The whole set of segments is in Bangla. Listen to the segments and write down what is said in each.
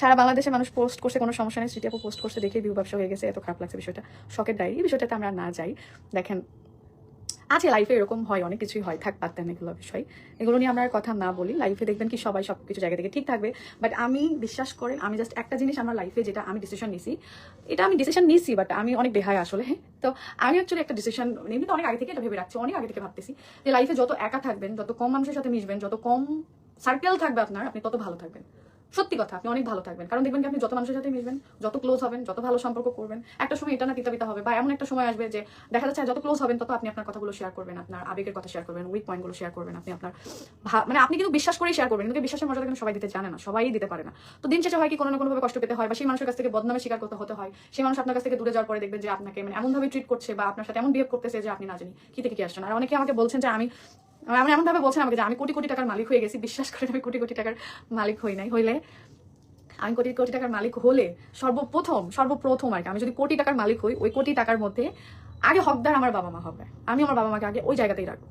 সারা বাংলাদেশে মানুষ পোস্ট করছে, কোনো সমস্যা নেই। স্মৃতি আপু পোস্ট করছে, দেখে ভিউ ব্যবসা হয়ে গেছে। এত খারাপ লাগছে বিষয়টা। শখের ডায়েরি বিষয়টাতে আমরা না যাই। দেখেন আছে লাইফে এরকম হয়, অনেক কিছুই হয়। থাক পারতেন এগুলো বিষয়। এগুলো নিয়ে আমরা কথা না বলি। লাইফে দেখবেন কি সবাই সব কিছু জায়গা থেকে ঠিক থাকবে। বাট আমি বিশ্বাস করেন, আমি জাস্ট একটা জিনিস আমার লাইফে যেটা আমি ডিসিশন নিছি, এটা আমি ডিসিশন নিছি বাট আমি অনেক বেহায় আসলে। হ্যাঁ তো আমি অ্যাকচুয়ালি একটা ডিসিশন এমনি অনেক আগে থেকে এটা ভেবে রাখছি, অনেক আগে থেকে ভাবতেছি যে লাইফে যত একা থাকবেন, যত কম মানুষের সাথে মিশবেন, যত কম সার্কেল থাকবে আপনার, আপনি তত ভালো থাকবেন। সত্যি কথা, আপনি অনেক ভালো থাকবেন। কারণ দেখবেন কি, আপনি যত মানুষের সাথে মিশবেন, যত ক্লোজ হবেন, যত ভালো সম্পর্ক করবেন, একটা সময় এটা না তিতা বিতা হবে, বা এমন একটা সময় আসবে যে দেখা যাচ্ছে যত ক্লোজ হবেন, তত আপনি আপনার কথাগুলো শেয়ার করবেন, আপনার আবেগের কথা শেয়ার করবেন উইক পয়েন্টগুলো শেয়ার করবেন, আপনি আপনার মানে আপনি কিন্তু বিশ্বাস করেই শেয়ার করবেন, কিন্তু বিশ্বাসের মর্যাদা কিন্তু সবাই দিতে জানে না, সবাই দিতে পারে না। তো দিন শেষে হয় কি, কোনো না কোনোভাবে কষ্ট পেতে হয়, বা সেই মানুষের কাছ থেকে বদনামে স্বীকার করতে হতে হয়, সেই মানুষ আপনার কাছ থেকে দূরে যাওয়ার পরে দেখবেন যে আপনাকে মানে এমনভাবে ট্রিট করছে, বা আপনার সাথে এমন বিহেভ করতেছে যে আপনি না জানি কি থেকে কি আসছেন। আর অনেকে আমাকে বলছেন যে আমি আমি এমনভাবে বলছেন আমাকে যে আমি কোটি কোটি টাকার মালিক হয়ে গেছি। বিশ্বাস করেন, আমি কোটি কোটি টাকার মালিক হই নাই। হইলে আমি কোটি কোটি টাকার মালিক হলে সর্বপ্রথম সর্বপ্রথম আর কি, আমি যদি কোটি টাকার মালিক হই, ওই কোটি টাকার মধ্যে আগে হকদার আমার বাবা মা হবে। আমি আমার বাবা মাকে আগে ওই জায়গাতেই রাখব।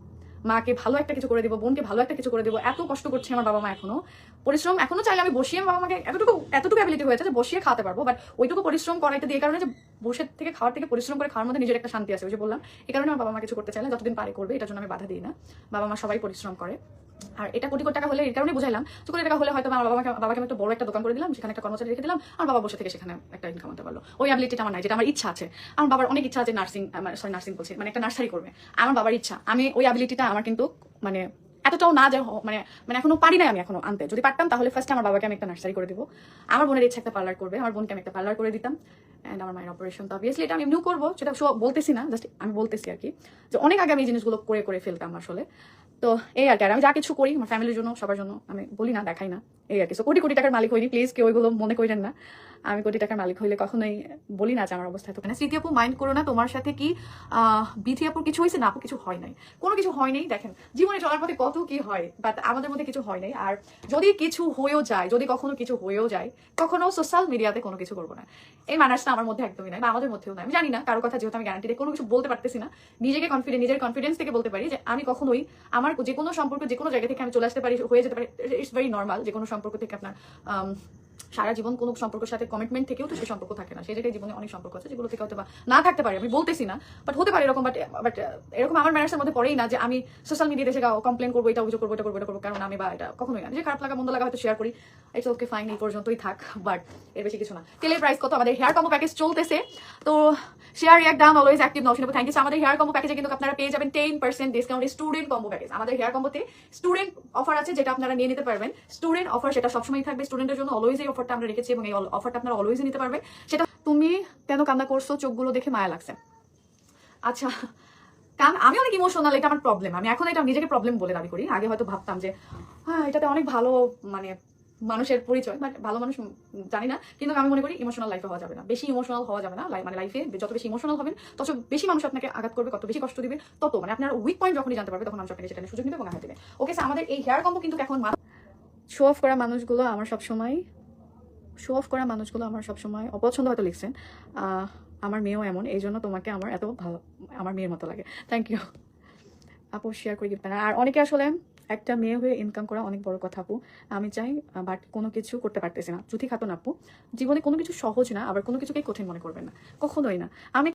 মাকে ভালো একটা কিছু করে দেবো, বোনকে ভালো একটা কিছু করে দেবো, এত কষ্ট করছে আমার বাবা মা এখনও। পরিশ্রম এখনও চাইলে আমি বসিয়ে বাবা মাকে এতটুকু এতটুকু অ্যাবিলিটি হয়েছে যে বসিয়ে খাওয়াতে পারব বাট ওইটুকু পরিশ্রম করা এটা দিয়ে কারণে যে বসে থেকে খাওয়ার থেকে পরিশ্রম করে খাওয়ার মধ্যে নিজের একটা শান্তি আছে, ওই যে বললাম। এই কারণে আমার বাবা মা কিছু করতে চাইলে যতদিন পারে করবে, এটার জন্য আমি বাধা দিই না। বাবা মা সবাই পরিশ্রম করে। আর এটা কোটি কোটি টাকা হলে এই কারণে বুঝাইলাম, তো কোটি টাকা হলে হয়তো আমার বাবাকে বাবাকে আমি একটা বড় একটা দোকান করে দিলাম, সেখানে একটা কর্মচারী রেখে দিলাম, আর বাবা বসে থেকে সেখানে একটা ইনকাম আনতে পারল। ওই অ্যাবিলিটিটা আমার নাই, যেটা আমার ইচ্ছা আছে। আমার বাবার অনেক ইচ্ছা আছে নার্সিং সরি নার্সিং বলছি মানে একটা নার্সারি করবে। আমার বাবার ইচ্ছা। আমি ওই অ্যাবিলিটিটা আমার কিন্তু মানে এতটাও না যে মানে মানে এখনও পারি নাই আমি এখনও আনতে। যদি পারতাম তাহলে ফার্স্ট আমার বাবাকে আমি একটা নার্সারি করে দিব। আমার বোনের ইচ্ছা একটা পার্লার করবে, আমার বোনকে আমি একটা পার্লার করে দিতাম। অ্যান্ড আমার মায়ের অপারেশন তো অবভিয়াসলি এটা আমি এমনিও করব, সেটা বলতেছি না জাস্ট আমি বলতেছি আর কি। যে অনেক আগে আমি এই জিনিসগুলো করে করে ফেলতাম আসলে। তো এই আর কি। আর আমি যা কিছু করি, আমার ফ্যামিলির জন্য, সবার জন্য, আমি বলি না, দেখাই না, এই আর কি। সো কোটি কোটি টাকার মালিক হইনি প্লিজ কেউ ওইগুলো মনে করেন না। আমি কোটি টাকার মালিক হইলে কখনোই বলি না যে আমার অবস্থা তো মানে স্মৃতি আপু মাইন্ড করো না, তোমার সাথে কি বিথি আপুর কিছু হয়েছে? না আপু, কিছু হয় নাই। কোনো কিছু হয় নাই? দেখেন, জীবনে চলার পথে কত কি হয় বাট আমাদের মধ্যে কিছু হয় নাই। আর যদি কিছু হয়েও যায়, যদি কখনো কিছু হয়েও যায়, কখনো সোশ্যাল মিডিয়াতে কোনো কিছু করব না। এই মানার্সটা আমার মধ্যে একদমই নাই, বা আমাদের মধ্যেও নাই। আমি জানি না, কারও কথা যেহেতু আমি গ্যারান্টি দিয়ে কোনো কিছু বলতে পারতেছি না। নিজেকে কনফিডেন্ট নিজের কনফিডেন্স থেকে বলতে পারি যে আমি কখনোই আমার যে কোনো সম্পর্ক, যে কোনো জায়গা থেকে আমি চলে আসতে পারি, হয়ে যেতে পারি ইটস ভেরি নর্মাল যে কোনো সম্পর্ক থেকে আপনার সারা জীবন কোনো সম্পর্কের সাথে কমিটমেন্ট থেকেও তো সেই সম্পর্ক থাকে না। সেই জায়গায় জীবনে অনেক সম্পর্ক আছে যেগুলো থেকে হয়তো বা না থাকতে পারে। আমি বলতেছি না বাট হতে পারে এরকম বাট বাট এরকম আমার ম্যানার্সের মধ্যে পড়েই না যে আমি সোশ্যাল মিডিয়াতে এসে কমপ্লেন করব, এটা অভিযোগ করব, এটা করব এটা করব, কারণ আমি বা এটা কখনোই না। যে খারাপ লাগা, মন্দ লাগা হয়তো শেয়ার করি। ইটস ওকে ফাইন এই পর্যন্তই থাক বাট এর বেশি কিছু না। তেলের প্রাইস কত? আমাদের হেয়ার কম্বো প্যাকেজ চলতেছে। তো share react down always active Nashin thank you আমাদের হেয়ার কম্বো প্যাকেজে কিন্তু আপনারা পেয়ে যাবেন ten percent discount student combo package আমাদের হেয়ার কম্বোতে স্টুডেন্ট অফার আছে, যেটা আপনারা নিয়ে নিতে পারবেন। স্টুডেন্ট অফার সেটা সবসময় থাকবে। স্টুডেন্টের জন্য অলওয়েজ এই অফারটা আমরা রেখেছি এবং এই অফারটা আপনারা অলওয়েজ নিতে পারবেন। সেটা তুমি কেন কান্না করছ? চোখগুলো দেখে মায়া লাগছে। আচ্ছা কারণ আমি অনেক ইমোশনাল এটা আমার প্রবলেম আমি এখন এটা নিজেকে প্রবলেম বলে দাবি করি। আগে হয়তো ভাবতাম যে হ্যাঁ এটাতে অনেক ভালো মানে মানুষের পরিচয়, বাট ভালো মানুষ জানি না। কিন্তু আমি মনে করি ইমোশনাল লাইফে হওয়া যাবে না। বেশি ইমোশনাল হওয়া যাবে না। মানে লাইফে যত বেশি ইমোশনাল হবেন, তত বেশি মানুষ আপনাকে আঘাত করবে, কত বেশি কষ্ট দিবে, তত। মানে আপনার উইক পয়েন্ট যখনই জানতে পারবে, তখন মানুষ আপনাকে সেটা সুযোগ নেবে এবং আঘাত দেবে। ওকে আমাদের এই হেয়ার কম্বো কিন্তু এখন শো অফ করা মানুষগুলো আমার সবসময় শো অফ করা মানুষগুলো আমার সবসময় অপছন্দ হয়তো লিখছেন। আমার মেয়েও এমন, এই জন্য তোমাকে আমার এত ভালো, আমার মেয়ের মতো লাগে। থ্যাংক ইউ আপু শেয়ার করে গিফট আর অনেকে আসলে একটা মেয়ে হয়ে ইনকাম করা অনেক বড় কথা, আপু। আমি চাই বাট কোনো কিছু করতে পারতেছি না। জুথি খাতুন আপু, জীবনে কোনো কিছু সহজ না, আবার কোনো কিছুকেই কঠিন মনে করবেন না। কখনোই না। আমি